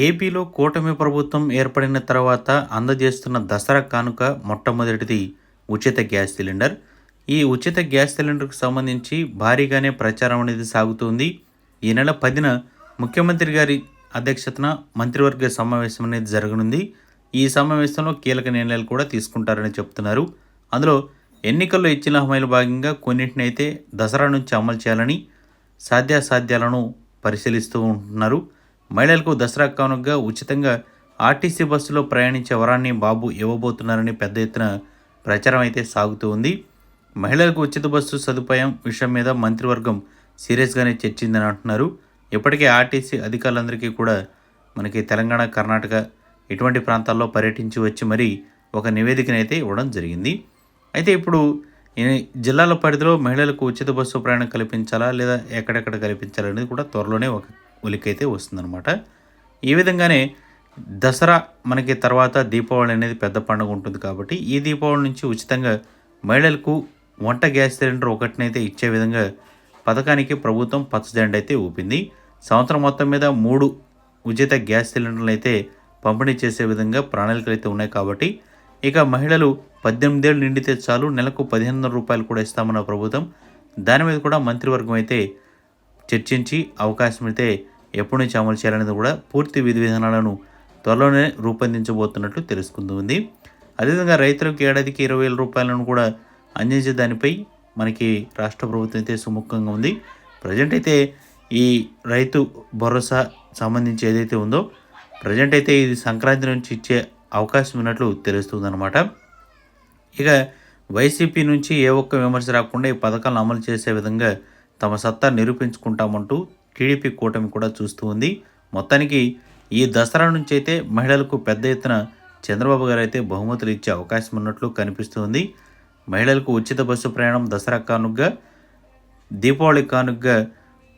ఏపీలో కూటమి ప్రభుత్వం ఏర్పడిన తర్వాత అందజేస్తున్న దసరా కానుక మొట్టమొదటిది ఉచిత గ్యాస్ సిలిండర్. ఈ ఉచిత గ్యాస్ సిలిండర్కు సంబంధించి భారీగానే ప్రచారం అనేది సాగుతుంది. ఈ నెల పదిన ముఖ్యమంత్రి గారి అధ్యక్షతన మంత్రివర్గ సమావేశం అనేది జరగనుంది. ఈ సమావేశంలో కీలక నిర్ణయాలు కూడా తీసుకుంటారని చెప్తున్నారు. అందులో ఎన్నికల్లో ఇచ్చిన హామీల భాగంగా కొన్నింటిని అయితే దసరా నుంచి అమలు చేయాలని సాధ్యాసాధ్యాలను పరిశీలిస్తూ ఉంటున్నారు. మహిళలకు దసరా కానుకగా ఉచితంగా ఆర్టీసీ బస్సులో ప్రయాణించే వరాన్ని బాబు ఇవ్వబోతున్నారని పెద్ద ఎత్తున ప్రచారం అయితే సాగుతూ ఉంది. మహిళలకు ఉచిత బస్సు సదుపాయం విషయం మీద మంత్రివర్గం సీరియస్గానే చర్చిందని అంటున్నారు. ఇప్పటికే ఆర్టీసీ అధికారులందరికీ కూడా మనకి తెలంగాణ కర్ణాటక ఇటువంటి ప్రాంతాల్లో పర్యటించి వచ్చి మరీ ఒక నివేదికనైతే ఇవ్వడం జరిగింది. అయితే ఇప్పుడు జిల్లాల పరిధిలో మహిళలకు ఉచిత బస్సు ప్రయాణం కల్పించాలా లేదా ఎక్కడెక్కడ కల్పించాలనేది కూడా త్వరలోనే ఒక ఉలికైతే వస్తుందన్నమాట. ఈ విధంగానే దసరా మనకి తర్వాత దీపావళి అనేది పెద్ద పండుగ ఉంటుంది కాబట్టి ఈ దీపావళి నుంచి ఉచితంగా మహిళలకు వంట గ్యాస్ సిలిండర్ ఒకటినైతే ఇచ్చే విధంగా పథకానికి ప్రభుత్వం పచ్చజెండా అయితే ఊపింది. సంవత్సరం మొత్తం మీద మూడు ఉచిత గ్యాస్ సిలిండర్లు అయితే పంపిణీ చేసే విధంగా ప్రణాళికలు అయితే ఉన్నాయి కాబట్టి ఇక మహిళలు పద్దెనిమిదేళ్ళు నిండితే చాలు నెలకు పదిహేను వందల రూపాయలు కూడా ఇస్తామన్న ప్రభుత్వం దాని మీద కూడా మంత్రివర్గం అయితే చర్చించి అవకాశం అయితే ఎప్పటి నుంచి అమలు చేయాలనేది కూడా పూర్తి విధి విధానాలను త్వరలోనే రూపొందించబోతున్నట్లు తెలుసుకుంటుంది అదేవిధంగా రైతులకు ఏడాదికి ఇరవై వేల రూపాయలను కూడా అందించే దానిపై మనకి రాష్ట్ర ప్రభుత్వం అయితే సుముఖంగా ఉంది. ప్రజెంట్ అయితే ఈ రైతు భరోసా సంబంధించి ఏదైతే ఉందో ప్రజెంట్ అయితే ఇది సంక్రాంతి నుంచి ఇచ్చే అవకాశం ఉన్నట్లు తెలుస్తుందన్నమాట. ఇక వైసీపీ నుంచి ఏ ఒక్క విమర్శ రాకుండా ఈ పథకాలను అమలు చేసే విధంగా తమ సత్తా నిరూపించుకుంటామంటూ టీడీపీ కూటమి కూడా చూస్తూ ఉంది. మొత్తానికి ఈ దసరా నుంచి అయితే మహిళలకు పెద్ద ఎత్తున చంద్రబాబు గారు అయితే బహుమతులు ఇచ్చే అవకాశం ఉన్నట్లు కనిపిస్తుంది మహిళలకు ఉచిత బస్సు ప్రయాణం దసరా కానుగ్గా దీపావళి కానుగ్గా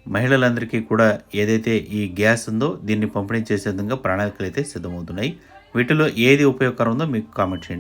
మహిళలందరికీ కూడా ఏదైతే ఈ గ్యాస్ ఉందో దీన్ని పంపిణీ చేసే విధంగా ప్రణాళికలు అయితే సిద్ధమవుతున్నాయి. వీటిలో ఏది ఉపయోగకరం ఉందో మీకు కామెంట్ చేయండి.